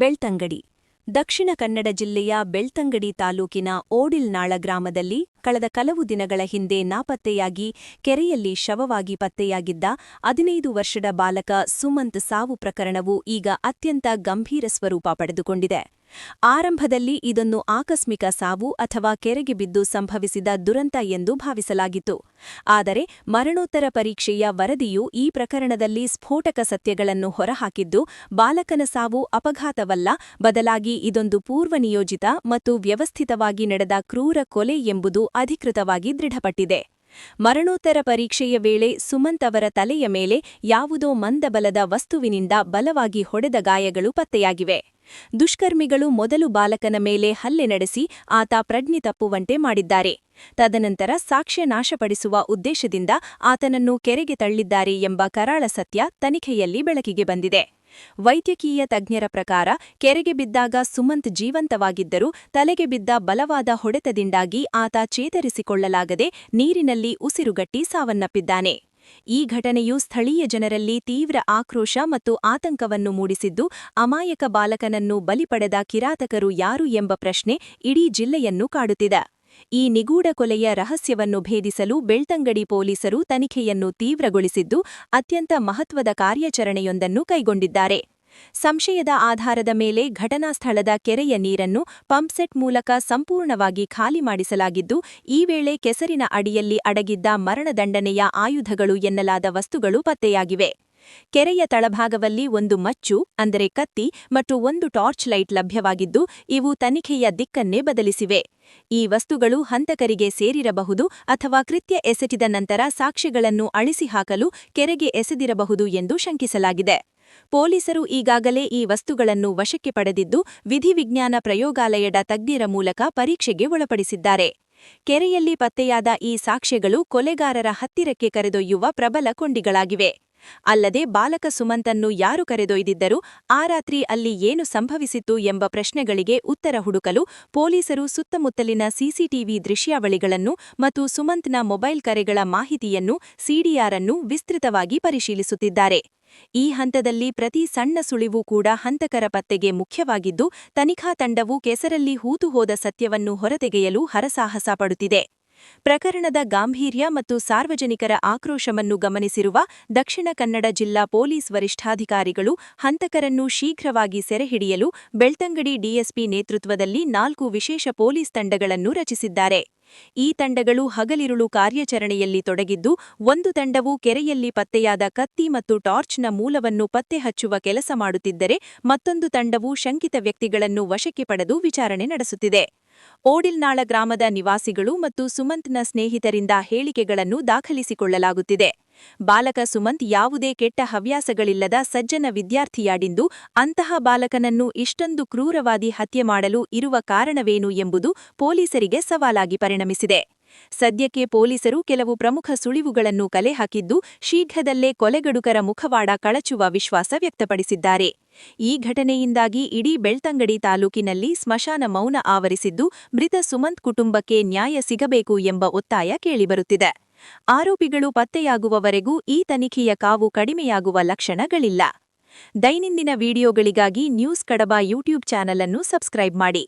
ಬೆಳ್ತಂಗಡಿ. ದಕ್ಷಿಣ ಕನ್ನಡ ಜಿಲ್ಲೆಯ ಬೆಳ್ತಂಗಡಿ ತಾಲೂಕಿನ ಓಡಿಲ್ನಾಳ ಗ್ರಾಮದಲ್ಲಿ ಕಳೆದ ಕೆಲವು ದಿನಗಳ ಹಿಂದೆ ನಾಪತ್ತೆಯಾಗಿ ಕೆರೆಯಲ್ಲಿ ಶವವಾಗಿ ಪತ್ತೆಯಾಗಿದ್ದ ಹದಿನೈದು ವರ್ಷದ ಬಾಲಕ ಸುಮಂತ್ ಸಾವು ಪ್ರಕರಣವು ಈಗ ಅತ್ಯಂತ ಗಂಭೀರ ಸ್ವರೂಪ ಪಡೆದುಕೊಂಡಿದೆ. ಆರಂಭದಲ್ಲಿ ಇದನ್ನು ಆಕಸ್ಮಿಕ ಸಾವು ಅಥವಾ ಕೆರೆಗೆ ಬಿದ್ದು ಸಂಭವಿಸಿದ ದುರಂತ ಎಂದು ಭಾವಿಸಲಾಗಿತ್ತು. ಆದರೆ ಮರಣೋತ್ತರ ಪರೀಕ್ಷೆಯ ವರದಿಯು ಈ ಪ್ರಕರಣದಲ್ಲಿ ಸ್ಫೋಟಕ ಸತ್ಯಗಳನ್ನು ಹೊರಹಾಕಿದ್ದು, ಬಾಲಕನ ಸಾವು ಅಪಘಾತವಲ್ಲ, ಬದಲಾಗಿ ಇದೊಂದು ಪೂರ್ವನಿಯೋಜಿತ ಮತ್ತು ವ್ಯವಸ್ಥಿತವಾಗಿ ನಡೆದ ಕ್ರೂರ ಕೊಲೆ ಎಂಬುದು ಅಧಿಕೃತವಾಗಿ ದೃಢಪಟ್ಟಿದೆ. ಮರಣೋತ್ತರ ಪರೀಕ್ಷೆಯ ವೇಳೆ ಸುಮಂತ್ ಅವರ ತಲೆಯ ಮೇಲೆ ಯಾವುದೋ ಮಂದಬಲದ ವಸ್ತುವಿನಿಂದ ಬಲವಾಗಿ ಹೊಡೆದ ಗಾಯಗಳು ಪತ್ತೆಯಾಗಿವೆ. ದುಷ್ಕರ್ಮಿಗಳು ಮೊದಲು ಬಾಲಕನ ಮೇಲೆ ಹಲ್ಲೆ ನಡೆಸಿ ಆತ ಪ್ರಜ್ಞೆ ತಪ್ಪುವಂತೆ ಮಾಡಿದ್ದಾರೆ. ತದನಂತರ ಸಾಕ್ಷ್ಯ ನಾಶಪಡಿಸುವ ಉದ್ದೇಶದಿಂದ ಆತನನ್ನು ಕೆರೆಗೆ ತಳ್ಳಿದ್ದಾರೆ ಎಂಬ ಕರಾಳ ಸತ್ಯ ತನಿಖೆಯಲ್ಲಿ ಬೆಳಕಿಗೆ ಬಂದಿದೆ. ವೈದ್ಯಕೀಯ ತಜ್ಞರ ಪ್ರಕಾರ ಕೆರೆಗೆ ಬಿದ್ದಾಗ ಸುಮಂತ್ ಜೀವಂತವಾಗಿದ್ದರೂ ತಲೆಗೆ ಬಿದ್ದ ಬಲವಾದ ಹೊಡೆತದಿಂದಾಗಿ ಆತ ಚೇತರಿಸಿಕೊಳ್ಳಲಾಗದೆ ನೀರಿನಲ್ಲಿ ಉಸಿರುಗಟ್ಟಿ ಸಾವನ್ನಪ್ಪಿದ್ದಾನೆ. ಈ ಘಟನೆಯು ಸ್ಥಳೀಯ ಜನರಲ್ಲಿ ತೀವ್ರ ಆಕ್ರೋಶ ಮತ್ತು ಆತಂಕವನ್ನು ಮೂಡಿಸಿದ್ದು ಅಮಾಯಕ ಬಾಲಕನನ್ನು ಬಲಿಪಡೆದ ಕಿರಾತಕರು ಯಾರು ಎಂಬ ಪ್ರಶ್ನೆ ಇಡೀ ಜಿಲ್ಲೆಯನ್ನು ಕಾಡುತ್ತಿದೆ. ಈ ನಿಗೂಢ ಕೊಲೆಯ ರಹಸ್ಯವನ್ನು ಭೇದಿಸಲು ಬೆಳ್ತಂಗಡಿ ಪೊಲೀಸರು ತನಿಖೆಯನ್ನು ತೀವ್ರಗೊಳಿಸಿದ್ದು, ಅತ್ಯಂತ ಮಹತ್ವದ ಕಾರ್ಯಾಚರಣೆಯೊಂದನ್ನು ಕೈಗೊಂಡಿದ್ದಾರೆ. ಸಂಶಯದ ಆಧಾರದ ಮೇಲೆ ಘಟನಾ ಸ್ಥಳದ ಕೆರೆಯ ನೀರನ್ನು ಪಂಪ್ಸೆಟ್ ಮೂಲಕ ಸಂಪೂರ್ಣವಾಗಿ ಖಾಲಿ ಮಾಡಿಸಲಾಗಿದ್ದು, ಈ ವೇಳೆ ಕೆಸರಿನ ಅಡಿಯಲ್ಲಿ ಅಡಗಿದ್ದ ಮರಣದಂಡನೆಯ ಆಯುಧಗಳು ಎನ್ನಲಾದ ವಸ್ತುಗಳು ಪತ್ತೆಯಾಗಿವೆ. ಕೆರೆಯ ತಳಭಾಗದಲ್ಲಿ ಒಂದು ಮಚ್ಚು, ಅಂದರೆ ಕತ್ತಿ ಮತ್ತು ಒಂದು ಟಾರ್ಚ್ ಲೈಟ್ ಲಭ್ಯವಾಗಿದ್ದು, ಇವು ತನಿಖೆಯ ದಿಕ್ಕನ್ನೇ ಬದಲಿಸಿವೆ. ಈ ವಸ್ತುಗಳು ಹಂತಕರಿಗೆ ಸೇರಿರಬಹುದು ಅಥವಾ ಕೃತ್ಯ ಎಸೆಟಿದ ನಂತರ ಸಾಕ್ಷ್ಯಗಳನ್ನು ಅಳಿಸಿಹಾಕಲು ಕೆರೆಗೆ ಎಸೆದಿರಬಹುದು ಎಂದು ಶಂಕಿಸಲಾಗಿದೆ. ಪೊಲೀಸರು ಈಗಾಗಲೇ ಈ ವಸ್ತುಗಳನ್ನು ವಶಕ್ಕೆ ಪಡೆದಿದ್ದು, ವಿಧಿವಿಜ್ಞಾನ ಪ್ರಯೋಗಾಲಯದ ತಜ್ಞರ ಮೂಲಕ ಪರೀಕ್ಷೆಗೆ ಒಳಪಡಿಸಿದ್ದಾರೆ. ಕೆರೆಯಲ್ಲಿ ಪತ್ತೆಯಾದ ಈ ಸಾಕ್ಷ್ಯಗಳು ಕೊಲೆಗಾರರ ಹತ್ತಿರಕ್ಕೆ ಕರೆದೊಯ್ಯುವ ಪ್ರಬಲ ಕೊಂಡಿಗಳಾಗಿವೆ. ಅಲ್ಲದೆ ಬಾಲಕ ಸುಮಂತನ್ನು ಯಾರು ಕರೆದೊಯ್ದಿದ್ದರು ಆ ರಾತ್ರಿ ಅಲ್ಲಿ ಏನು ಸಂಭವಿಸಿತ್ತು ಎಂಬ ಪ್ರಶ್ನೆಗಳಿಗೆ ಉತ್ತರ ಹುಡುಕಲು ಪೊಲೀಸರು ಸುತ್ತಮುತ್ತಲಿನ ಸಿಸಿಟಿವಿ ದೃಶ್ಯಾವಳಿಗಳನ್ನು ಮತ್ತು ಸುಮಂತ್ನ ಮೊಬೈಲ್ ಕರೆಗಳ ಮಾಹಿತಿಯನ್ನು ಸಿಡಿಆರ್ ಅನ್ನು ವಿಸ್ತೃತವಾಗಿ ಪರಿಶೀಲಿಸುತ್ತಿದ್ದಾರೆ. ಈ ಹಂತದಲ್ಲಿ ಪ್ರತಿ ಸಣ್ಣ ಸುಳಿವು ಕೂಡ ಹಂತಕರ ಪತ್ತೆಗೆ ಮುಖ್ಯವಾಗಿದ್ದು, ತನಿಖಾ ತಂಡವು ಕೆಸರಲ್ಲಿ ಹೂತುಹೋದ ಸತ್ಯವನ್ನು ಹೊರತೆಗೆಯಲು ಹರಸಾಹಸ ಪಡುತ್ತಿದೆ. ಪ್ರಕರಣದ ಗಾಂಭೀರ್ಯ ಮತ್ತು ಸಾರ್ವಜನಿಕರ ಆಕ್ರೋಶವನ್ನು ಗಮನಿಸಿರುವ ದಕ್ಷಿಣ ಕನ್ನಡ ಜಿಲ್ಲಾ ಪೊಲೀಸ್ ವರಿಷ್ಠಾಧಿಕಾರಿಗಳು ಹಂತಕರನ್ನು ಶೀಘ್ರವಾಗಿ ಸೆರೆಹಿಡಿಯಲು ಬೆಳ್ತಂಗಡಿ ಡಿಎಸ್ಪಿ ನೇತೃತ್ವದಲ್ಲಿ ನಾಲ್ಕು ವಿಶೇಷ ಪೊಲೀಸ್ ತಂಡಗಳನ್ನು ರಚಿಸಿದ್ದಾರೆ. ಈ ತಂಡಗಳು ಹಗಲಿರುಳು ಕಾರ್ಯಾಚರಣೆಯಲ್ಲಿ ತೊಡಗಿದ್ದು, ಒಂದು ತಂಡವು ಕೆರೆಯಲ್ಲಿ ಪತ್ತೆಯಾದ ಕತ್ತಿ ಮತ್ತು ಟಾರ್ಚ್ನ ಮೂಲವನ್ನು ಪತ್ತೆ ಹಚ್ಚುವ ಕೆಲಸ ಮಾಡುತ್ತಿದ್ದರೆ ಮತ್ತೊಂದು ತಂಡವು ಶಂಕಿತ ವ್ಯಕ್ತಿಗಳನ್ನು ವಶಕ್ಕೆ ಪಡೆದು ವಿಚಾರಣೆ ನಡೆಸುತ್ತಿದೆ. ಓಡಿಲ್ನಾಳ ಗ್ರಾಮದ ನಿವಾಸಿಗಳು ಮತ್ತು ಸುಮಂತ್ನ ಸ್ನೇಹಿತರಿಂದ ಹೇಳಿಕೆಗಳನ್ನು ದಾಖಲಿಸಿಕೊಳ್ಳಲಾಗುತ್ತಿದೆ. ಬಾಲಕ ಸುಮಂತ್ ಯಾವುದೇ ಕೆಟ್ಟ ಹವ್ಯಾಸಗಳಿಲ್ಲದ ಸಜ್ಜನ ವಿದ್ಯಾರ್ಥಿಯಾಡಿಂದು ಅಂತಹ ಬಾಲಕನನ್ನು ಇಷ್ಟೊಂದು ಕ್ರೂರವಾದಿ ಹತ್ಯೆ ಮಾಡಲು ಇರುವ ಕಾರಣವೇನು ಎಂಬುದು ಪೊಲೀಸರಿಗೆ ಸವಾಲಾಗಿ ಪರಿಣಮಿಸಿದೆ. ಸದ್ಯಕ್ಕೆ ಪೊಲೀಸರು ಕೆಲವು ಪ್ರಮುಖ ಸುಳಿವುಗಳನ್ನು ಕಲೆ ಹಾಕಿದ್ದು ಶೀಘ್ರದಲ್ಲೇ ಕೊಲೆಗಡುಕರ ಮುಖವಾಡ ಕಳಚುವ ವಿಶ್ವಾಸ ವ್ಯಕ್ತಪಡಿಸಿದ್ದಾರೆ. ಈ ಘಟನೆಯಿಂದಾಗಿ ಇಡೀ ಬೆಳ್ತಂಗಡಿ ತಾಲೂಕಿನಲ್ಲಿ ಸ್ಮಶಾನ ಮೌನ ಆವರಿಸಿದ್ದು, ಮೃತ ಸುಮಂತ್ ಕುಟುಂಬಕ್ಕೆ ನ್ಯಾಯ ಸಿಗಬೇಕು ಎಂಬ ಒತ್ತಾಯ ಕೇಳಿಬರುತ್ತಿದೆ. ಆರೋಪಿಗಳು ಪತ್ತೆಯಾಗುವವರೆಗೂ ಈ ತನಿಖೆಯ ಕಾವು ಕಡಿಮೆಯಾಗುವ ಲಕ್ಷಣಗಳಿಲ್ಲ. ದೈನಂದಿನ ವಿಡಿಯೋಗಳಿಗಾಗಿ ನ್ಯೂಸ್ ಕಡಬ ಯೂಟ್ಯೂಬ್ ಚಾನಲ್ ಅನ್ನು ಸಬ್ಸ್ಕ್ರೈಬ್ ಮಾಡಿ.